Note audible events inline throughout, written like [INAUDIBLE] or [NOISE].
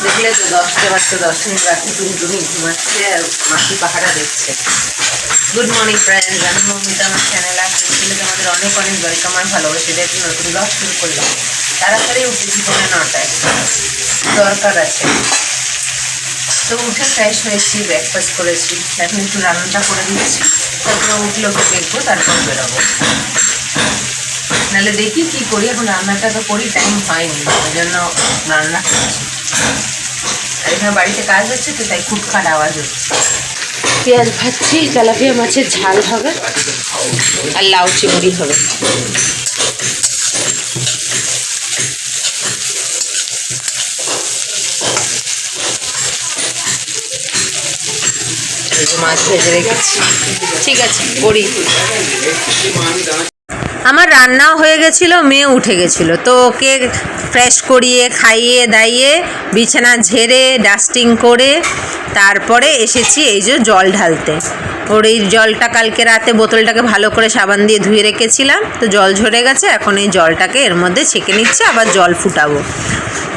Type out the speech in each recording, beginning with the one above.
তো দশটা বাজতে দশ মিনিট বাকি টুনি টুনি ঘুমাচ্ছে আর মাসি পাহাড়া দেখছে। গুড মর্নিং ফ্রেন্ডস আমি মমিতা, আমার চ্যানেলে আসলে তোমাদের অনেক অনেক ওয়েলকাম আর ভালোবাসি দিয়ে নতুন ব্লগ শুরু করলাম। তাড়াতাড়ি উঠেছি পৌনে নটায়। দরকার আছে। তো উঠে ফ্রেশ হয়েছি ব্রেকফাস্ট করেছি। এখন একটু রান্নাটা করে দিচ্ছি তারপরে উঠলে ওকে দেখব, তারপর বেরোবো। নাহলে দেখি কি করি, এখন রান্নাটা তো করি টাইম হয়নি, ওই জন্য রান্না এখানে বাড়িতে কাজ হচ্ছে তো, তাই খুটখাট আওয়াজ হচ্ছে। পেঁয়াজ ভাজছি তেলাপিয়া মাছের ঝাল হবে, আর লাউ চিংড়ি হবে। মাছ ভেজে রেখেছি। ঠিক আছে, করি। আমার রান্নাও হয়ে গেছিল, মেয়ে উঠে গেছিল। তো ওকে ফ্রেশ করিয়ে, খাইয়ে, দাইয়ে, বিছানা ঝেড়ে ডাস্টিং করে তারপরে এসেছি এই যে জল ঢালতে। ওর এই জলটা কালকে রাতে বোতলটাকে ভালো করে সাবান দিয়ে ধুয়ে রেখেছিলাম, তো জল ঝরে গেছে, এখন এই জলটাকে এর মধ্যে ছেঁকে নিচ্ছে, আবার জল ফুটাবো।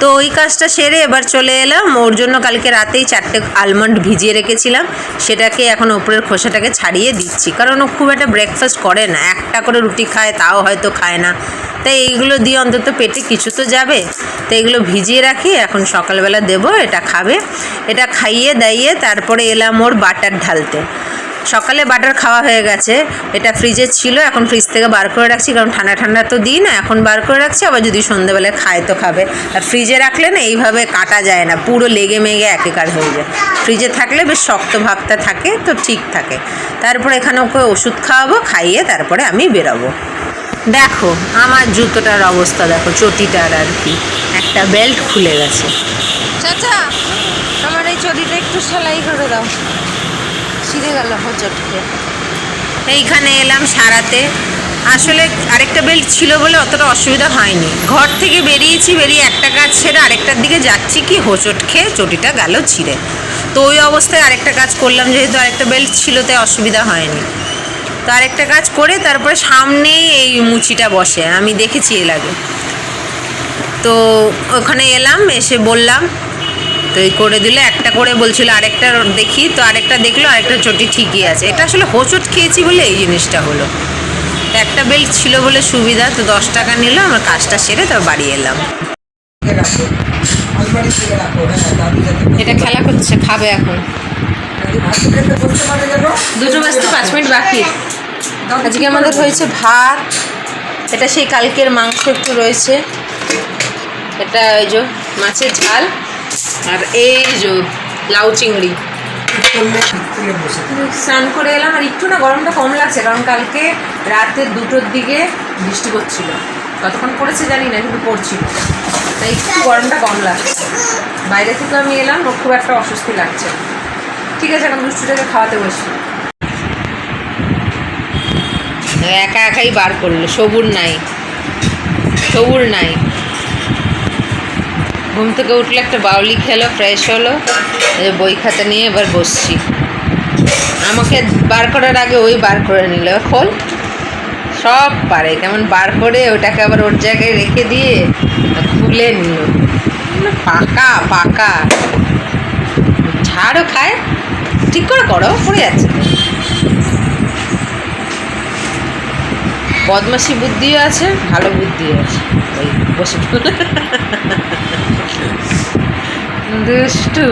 তো ওই কাজটা সেরে এবার চলে এলাম। ওর জন্য কালকে রাতেই চারটে আলমন্ড ভিজিয়ে রেখেছিলাম। সেটাকে এখন ওপরের খোসাটাকে ছাড়িয়ে দিচ্ছি। কারণ ও খুব একটা ব্রেকফাস্ট করে না। একটা করে রুটি খায়, তাও হয়তো খায় না। তাই এইগুলো দিয়ে অন্তত পেটে কিছু তো যাবে। তো এইগুলো ভিজিয়ে রাখি। এখন সকালবেলা দেবো, এটা খাবে। এটা খাইয়ে দাইয়ে তারপরে এলাম ওর বাটার ঢালতে। সকালে বাটার খাওয়া হয়ে গেছে। এটা ফ্রিজে ছিল, এখন ফ্রিজ থেকে বার করে রাখছি, কারণ ঠান্ডা ঠান্ডা তো দিই না, এখন বার করে রাখছি, আবার যদি সন্ধ্যেবেলায় খায় তো খাবে। আর ফ্রিজে রাখলে না, এইভাবে কাটা যায় না, পুরো লেগে মেগে একেকার হয়ে যায়। ফ্রিজে থাকলে বেশ শক্ত ভাবটা থাকে, তো ঠিক থাকে। তারপরে এখানে ওকে ওষুধ খাওয়াবো, খাইয়ে তারপরে আমি বেরোবো। দেখো, আমার জুতোটার অবস্থা দেখো, চটিটার আর কি। একটা বেল্ট খুলে গেছে। চাচা, আমার এই চটিটা একটু সেলাই করে দাও। ছিঁড়ে গেল হোঁচটকে এইখানে এলাম সারাতে। আসলে আরেকটা বেল্ট ছিল বলে অতটা অসুবিধা হয়নি। ঘর থেকে বেরিয়েছি, বেরিয়ে একটা কাজ ছেড়ে আরেকটার দিকে যাচ্ছি কি হোঁচট খেয়ে চটিটা গেল ছিঁড়ে। তো ওই অবস্থায় আরেকটা কাজ করলাম, যেহেতু আরেকটা বেল্ট ছিল তাই অসুবিধা হয়নি। তো আরেকটা কাজ করে তারপরে সামনেই এই মুচিটা বসে, আমি দেখেছি এর আগে। তো ওখানে এলাম, এসে বললাম তো এই করে দিলে একটা করে বলছিল আরেকটা দেখি, তো আরেকটা দেখল, আরেকটা চটি ঠিকই আছে। এটা আসলে হোঁচট খেয়েছি বলে এই জিনিসটা হলো। একটা বেল্ট ছিল বলে সুবিধা, তো দশ টাকা নিল, আমার কাজটা সেরে তারপর বাড়ি এলাম। এটা খেলা করছে, খাবে এখন। দুটো বাজতে পাঁচ মিনিট বাকি। আজকে আমাদের হয়েছে ভাত। এটা সেই কালকের মাংস একটু রয়েছে। এটা ওই যে মাছের ঝাল। আর এই যে লাউ চিংড়ি। স্নান করে এলাম আর একটু না গরমটা কম লাগছে, কারণ কালকে রাতে দুটোর দিকে বৃষ্টি পড়ছিল কতক্ষণ পড়েছে জানি না, কিন্তু পড়ছিল। তাই একটু গরমটা কম লাগছে। বাইরে থেকে আমি এলাম খুব একটা অস্বস্তি লাগছে ঠিক আছে, এখন দুষ্টুটাকে খাওয়াতে বসি। একা একাই বার করল, সবুর নাই। সবুর নাই। ঘুম থেকে উঠলে একটা বাউলি খেলো ফ্রেশ হলো বই খাতা নিয়ে এবার বসছি। আমাকে বার করার আগে ওই বার করে নিল। খোল। সব পারে। কেমন বার করে ওটাকে আবার ওর জায়গায় রেখে দিয়ে খুলে নিল। পাকা পাকা। ঝাড়ও খায়। ঠিক করে করো, পড়ে যাচ্ছে। বদমাসি বুদ্ধিও আছে, ভালো বুদ্ধিও আছে। ওই বসে। [LAUGHS] দুষ্টু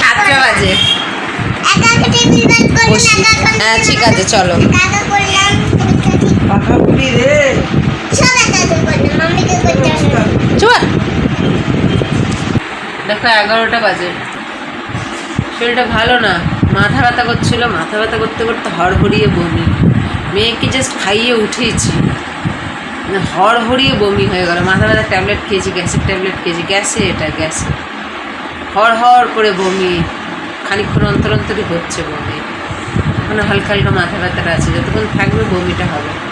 সাতটা বাজে। বসি। হ্যাঁ ঠিক আছে চলো। দেখো এগারোটা বাজে। শরীরটা ভালো না। মাথা ব্যথা করছিল মাথা ব্যথা করতে করতে হড়হড়িয়ে বমি। মেয়েকে জাস্ট খাইয়ে উঠেছি হড়হড়িয়ে বমি হয়ে গেল। মাথা ব্যথার ট্যাবলেট খেয়েছি, গ্যাসের ট্যাবলেট খেয়েছি, গ্যাসে এটা, গ্যাসে। হড় হড় করে বমি খানিক্ষণ অন্তর অন্তরই হচ্ছে বমি। মানে হালকা হালকা মাথা ব্যথাটা আছে, যতক্ষণ থাকবে বমিটা হবে।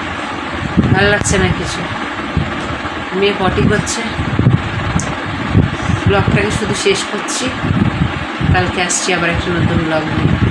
ভালো লাগছে না কিছু। মেয়ে পটি করছে। ব্লগটাকে শুধু শেষ করছি। কালকে আসছি আবার একটা নতুন ব্লগ নিয়ে।